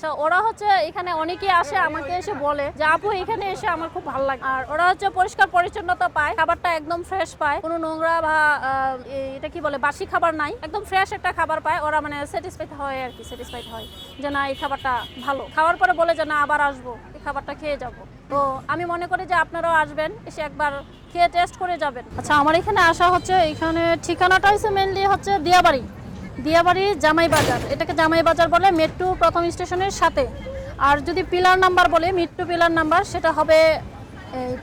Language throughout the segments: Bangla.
আচ্ছা ওরা হচ্ছে এখানে অনেকেই আসে, আমাকে এসে বলে যে, আপু, এখানে এসে আমার খুব ভালো লাগে। আর ওরা হচ্ছে পরিষ্কার পরিচ্ছন্নতা পায়, খাবারটা একদম ফ্রেশ পায়। কোনো নোংরা বা এটা কি বলে, বাসি খাবার নাই। একদম ফ্রেশ একটা খাবার পায়। ওরা মানে স্যাটিসফাইড হয় আর কি স্যাটিসফাইড হয় যে, না, এই খাবারটা ভালো। খাওয়ার পরে বলে যে, না, আবার আসব, এই খাবারটা খেয়ে যাব। তো আমি মনে করি যে, আপনারাও আসবেন, এসে একবার খেয়ে টেস্ট করে যাবেন। আচ্ছা আমার এখানে আসা হচ্ছে, এখানে ঠিকানাটা হচ্ছে মেনলি হচ্ছে দিয়াবাড়ি। দিয়াবাড়ি জামাই বাজার এটাকে জামাই বাজার বলে মেট্রো প্রথম স্টেশনের সাথে। আর যদি পিলার নাম্বার বলে মিট্টু পিলার নাম্বার, সেটা হবে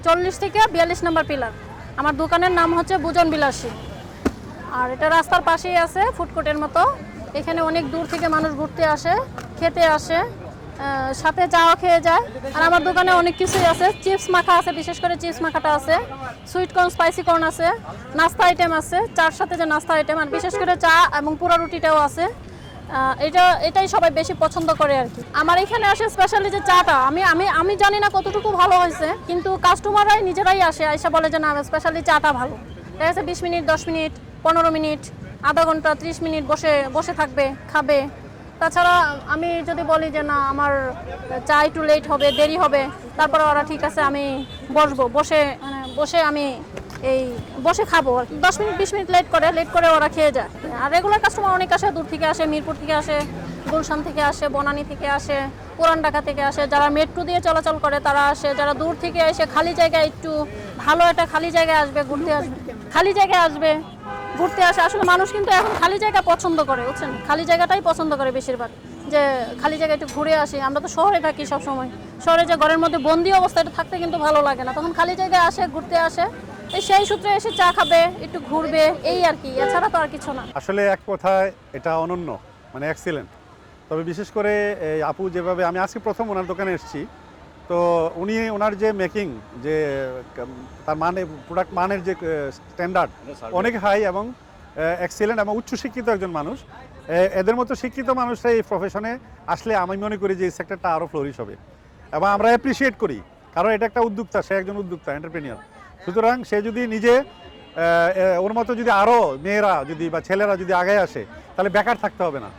চল্লিশ থেকে বিয়াল্লিশ নাম্বার পিলার। আমার দোকানের নাম হচ্ছে বুজন বিলাসী। আর এটা রাস্তার পাশেই আছে ফুডকোর্টের মতো। এখানে অনেক দূর থেকে মানুষ ঘুরতে আসে, খেতে আসে। সাথে চাও খেয়ে যায়। আর আমার দোকানে অনেক কিছুই আছে। চিপস মাখা আছে, বিশেষ করে চিপস মাখাটা আছে। সুইট কর্ন স্পাইসি কর্ন আছে। নাস্তা আইটেম আছে। চার সাথে যে নাস্তা আইটেম আর বিশেষ করে চা এবং পুরা রুটিটাও আছে। এটা, এটাই সবাই বেশি পছন্দ করে আর কি। আমার এখানে আসে স্পেশালি যে চাটা। আমি আমি আমি জানি না কতটুকু ভালো হয়েছে, কিন্তু কাস্টমাররাই নিজেরাই আসে, আইসা বলে যে না স্পেশালি চাটা ভালো। দেখা যাচ্ছে বিশ মিনিট, দশ মিনিট, পনেরো মিনিট, আধা ঘণ্টা, ত্রিশ মিনিট বসে বসে থাকবে, খাবে। তাছাড়া আমি যদি বলি যে না, আমার চা একটু লেট হবে, দেরি হবে, তারপরে ওরা ঠিক আছে, আমি বসবো। বসে মানে বসে আমি এই, বসে খাব আর। দশ মিনিট, বিশ মিনিট লেট করে লেট করে ওরা খেয়ে যায়। আর রেগুলার কাস্টমার অনেক আসে, দূর থেকে আসে, মিরপুর থেকে আসে, গুলশান থেকে আসে, বনানী থেকে আসে, পুরান ঢাকা থেকে আসে। যারা মেট্রো দিয়ে চলাচল করে, তারা আসে। যারা দূর থেকে এসে খালি জায়গায় একটু ভালো একটা খালি জায়গায় আসবে, ঘুরতে আসবে। খালি জায়গায় আসবে। ঘুরতে আসে, আসলে মানুষ কিন্তু এখন খালি জায়গা পছন্দ করে, বুঝছেন? খালি জায়গাটাই পছন্দ করে বেশিরভাগ। যে খালি জায়গায় একটু ঘুরে আসি, আমরা তো শহরে থাকি সব সময় শহরে যে ঘরের মধ্যে বন্দি অবস্থা, এটা থাকতে কিন্তু ভালো লাগে না। তখন খালি জায়গায় আসে, ঘুরতে আসে, এই সেই সূত্রে এসে চা খাবে, একটু ঘুরবে, এই আর কি, এছাড়া তো আর কিছু না। আসলে এক কথায় এটা অনন্য মানে এক্সিলেন্ট তবে বিশেষ করে এই আপু যেভাবে, আমি আজকে প্রথম ওনার দোকানে এসেছি তো উনি ওনার যে মেকিং যে তার মানে প্রোডাক্ট মানের যে স্ট্যান্ডার্ড অনেক হাই এবং এক্সিলেন্ট এবং উচ্চশিক্ষিত একজন মানুষ। এদের মতো শিক্ষিত মানুষরা এই প্রফেশনে আসলে আমি মনে করি যে এই সেক্টরটা আরও ফ্লোরিশ হবে। এবং আমরা অ্যাপ্রিসিয়েট করি কারণ এটা একটা উদ্যোক্তা সে একজন উদ্যোক্তা এন্টারপ্রেনিয়ার সুতরাং সে যদি নিজে ওর মতো যদি আরও মেয়েরা যদি বা ছেলেরা যদি আগে আসে তাহলে বেকার থাকতে হবে না।